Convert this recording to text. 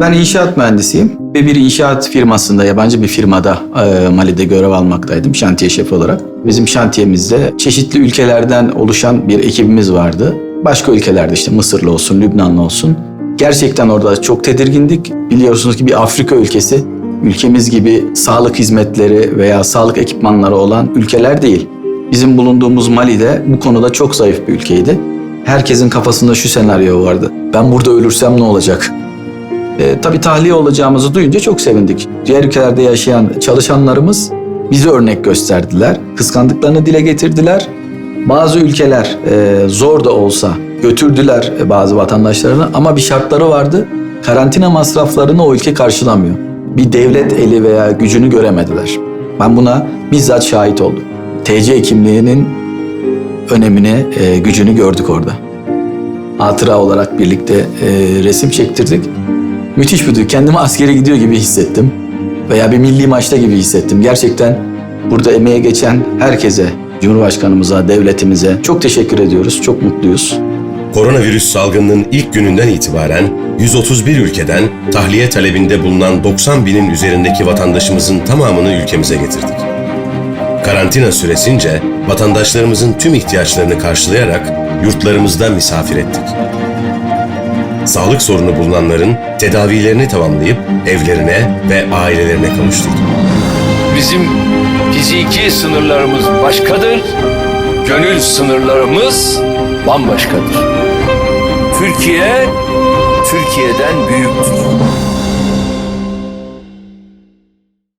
Ben inşaat mühendisiyim ve bir inşaat firmasında, yabancı bir firmada e, Mali'de görev almaktaydım şantiye şefi olarak. Bizim şantiyemizde çeşitli ülkelerden oluşan bir ekibimiz vardı. Başka ülkelerde işte Mısırlı olsun, Lübnanlı olsun. Gerçekten orada çok tedirgindik. Biliyorsunuz ki bir Afrika ülkesi, ülkemiz gibi sağlık hizmetleri veya sağlık ekipmanları olan ülkeler değil. Bizim bulunduğumuz Mali'de bu konuda çok zayıf bir ülkeydi. Herkesin kafasında şu senaryo vardı. Ben burada ölürsem ne olacak? E, tabii tahliye olacağımızı duyunca çok sevindik. Diğer ülkelerde yaşayan çalışanlarımız bize örnek gösterdiler. Kıskandıklarını dile getirdiler. Bazı ülkeler e, zor da olsa götürdüler e, bazı vatandaşlarını ama bir şartları vardı. Karantina masraflarını o ülke karşılamıyor. Bir devlet eli veya gücünü göremediler. Ben buna bizzat şahit oldum. TC kimliğinin önemini, e, gücünü gördük orada. Hatıra olarak birlikte e, resim çektirdik. Müthiş bir duygu. Kendimi askere gidiyor gibi hissettim. Veya bir milli maçta gibi hissettim. Gerçekten burada emeğe geçen herkese, Cumhurbaşkanımıza, devletimize çok teşekkür ediyoruz. Çok mutluyuz. Koronavirüs salgınının ilk gününden itibaren 131 ülkeden tahliye talebinde bulunan 90 binin üzerindeki vatandaşımızın tamamını ülkemize getirdik. Karantina süresince vatandaşlarımızın tüm ihtiyaçlarını karşılayarak yurtlarımızda misafir ettik. Sağlık sorunu bulunanların tedavilerini tamamlayıp evlerine ve ailelerine kavuşturduk. Bizim fiziki sınırlarımız başkadır, gönül sınırlarımız bambaşkadır. Türkiye, Türkiye'den büyüktür.